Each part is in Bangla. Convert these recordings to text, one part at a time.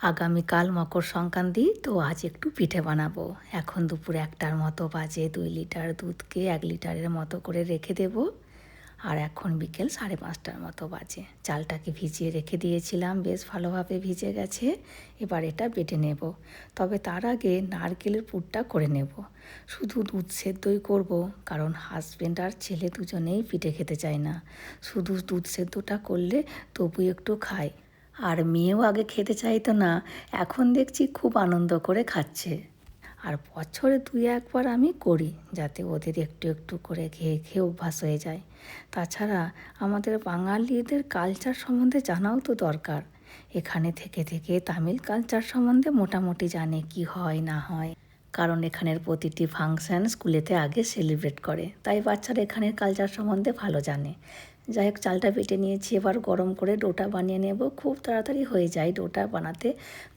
আগামীকাল মকর সংক্রান্তি, তো আজ একটু পিঠে বানাবো। এখন দুপুর একটার মতো বাজে, দুই লিটার দুধকে এক লিটারের মতো করে রেখে দেব। আর এখন বিকেল সাড়ে পাঁচটার মতো বাজে। চালটাকে ভিজিয়ে রেখে দিয়েছিলাম, বেশ ভালোভাবে ভিজে গেছে। এবার এটা বেটে নেব। তবে তার আগে নারকেলের পুরটা করে নেব। শুধু দুধ সেদ্ধই করব, কারণ হাজব্যান্ড আর ছেলে দুজনেই পিঠে খেতে চায় না। শুধু দুধ সেদ্ধটা করলে তবু একটু খায়। আর মেয়েও আগে খেতে চাইতো না, এখন দেখছি খুব আনন্দ করে খাচ্ছে। আর বছরে দুই একবার আমি করি, যাতে ওদের একটু একটু করে খেয়ে খেয়ে অভ্যাস হয়ে যায়। তাছাড়া আমাদের বাঙালিদের কালচার সম্বন্ধে জানাও তো দরকার। এখানে থেকে থেকে তামিল কালচার সম্বন্ধে মোটামুটি জানে কি হয়, না হয়। কারণ এখানের প্রতিটি ফাংশন স্কুলেতে আগে সেলিব্রেট করে, তাই বাচ্চারা এখানের কালচার সম্বন্ধে ভালো জানে। যাই হোক, চালটা পেটে নিয়েছি। এবার গরম করে ডোটা বানিয়ে নেব। খুব তাড়াতাড়ি হয়ে যায় ডোটা বানাতে।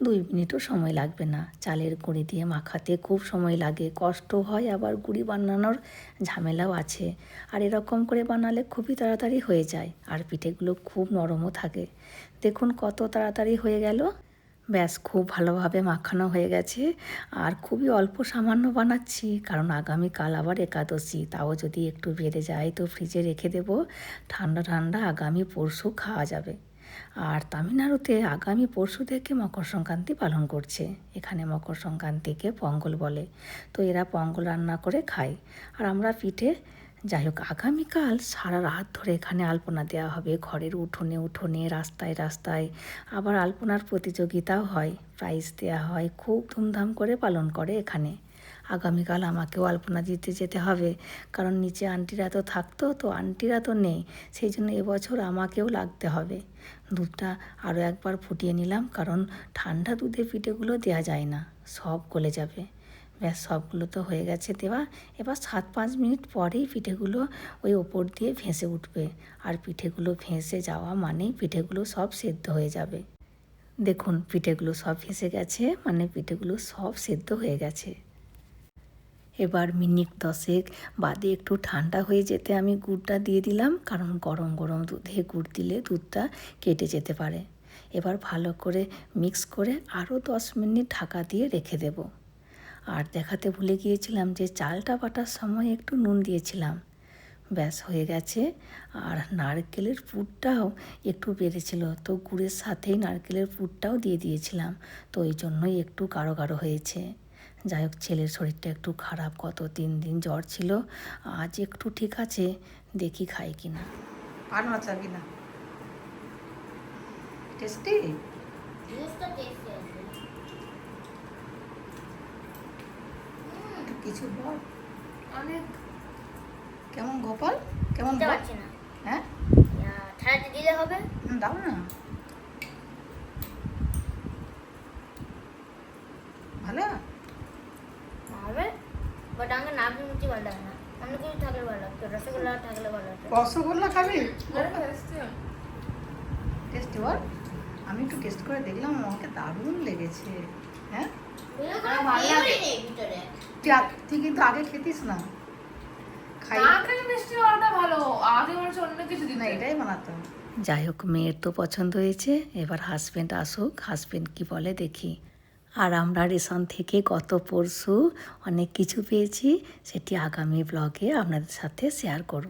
দুই মিনিটও সময় লাগবে না। চালের গুঁড়ি দিয়ে মাখাতে খুব সময় লাগে। কষ্ট হয় আবার গুঁড়ি বানানোর ঝামেলাও আছে। আর এরকম করে বানালে খুবই তাড়াতাড়ি হয়ে যায়। আর পিঠেগুলো খুব নরমও থাকে। দেখুন কত তাড়াতাড়ি হয়ে গেল। ব্যাস, খুব ভালোভাবে মাখানো হয়ে গেছে। আর খুবই অল্প সামান্য বানাচ্ছি, কারণ আগামীকাল আবার একাদশী, তাও যদি একটু বেড়ে যায় তো ফ্রিজে রেখে দেবো। ঠান্ডা ঠান্ডা আগামী পরশু খাওয়া যাবে। আর তামিলনাড়ুতে আগামী পরশু থেকে মকর সংক্রান্তি পালন করছে। এখানে মকর সংক্রান্তিকে পঙ্গল বলে। তো এরা পঙ্গল রান্না করে খায়। আর আমরা পিঠে যাই হোক আগামীকাল সারা রাত ধরে এখানে আলপনা দেওয়া হবে। ঘরের উঠোনে উঠোনে, রাস্তায় রাস্তায় আবার আলপনার প্রতিযোগিতাও হয়। প্রাইজ দেওয়া হয়, খুব ধুমধাম করে পালন করে এখানে। আগামীকাল আমাকেও আলপনা দিতে যেতে হবে। কারণ নিচে আন্টিরা তো থাকতো, তো আন্টিরা তো নেই। সেই জন্য এবছর আমাকেও লাগতে হবে। দুধটা আরও একবার ফুটিয়ে নিলাম, কারণ ঠান্ডা দুধে পিঠেগুলো দেওয়া যায় না, সব গলে যাবে। ব্যাস সবগুলো তো হয়ে গেছে দেওয়া। এবার সাত পাঁচ মিনিট পরেই পিঠেগুলো ওই ওপর দিয়ে ভেসে উঠবে। আর পিঠেগুলো ভেসে যাওয়া মানেই পিঠেগুলো সব সেদ্ধ হয়ে যাবে। দেখুন, পিঠেগুলো সব ভেসে গেছে মানে পিঠেগুলো সব সেদ্ধ হয়ে গেছে। এবার মিনিট দশেক বাদে একটু ঠান্ডা হয়ে যেতে আমি গুড়টা দিয়ে দিলাম, কারণ গরম গরম দুধে গুড় দিলে দুধটা কেটে যেতে পারে। এবার ভালো করে মিক্স করে আরও দশ মিনিট ঢাকা দিয়ে রেখে দেবো। আর দেখাতে ভুলে গিয়েছিলাম যে চালটা বাটার সময় একটু নুন দিয়েছিলাম। ব্যাস হয়ে গেছে। আর নারকেলের পুরটাও একটু বেড়েছিল তো গুড়ের সাথেই নারকেলের পুরটাও দিয়ে দিয়েছিলাম তো ওই জন্যই একটু গাঢ় গাঢ় হয়েছে। যাই হোক ছেলের শরীরটা একটু খারাপ কত তিন দিন জ্বর ছিল আজ একটু ঠিক আছে দেখি খাই কিনা আর মাচাবি না? টেস্টি কিছু বল। অনেক। কেমন গোপাল? কেমন পারছি না। হ্যাঁ? ঠাড়াতে দিলে হবে? দাও না। ভালো? হবে। বাট আমাকে নারকেল মিষ্টি ভালো লাগে না। অন্য কিছু থাকলে ভালো লাগতো। রসগোল্লা থাকলে ভালো লাগতো। রসগোল্লা খাবি? টেস্ট বল। আমি একটু টেস্ট করে দেখলাম আমাকে দারুণ লেগেছে। হ্যাঁ? ভালো লাগে। ভিতরে। তুই তুই কিন্তু আগে খেতিস না। খাই। নারকেল মিষ্টি হওয়াটা ভালো। আগে অন্য কিছু না এটাই বানাতাম। যাই হোক মেয়ের তো পছন্দ হয়েছে। এবার হাজব্যান্ড আসুক। হাজব্যান্ড কি বলে দেখি। আর আমরা রেশন থেকে গত পরশু অনেক কিছু পেয়েছি। সেটি আগামী ব্লগে আপনাদের সাথে শেয়ার করব।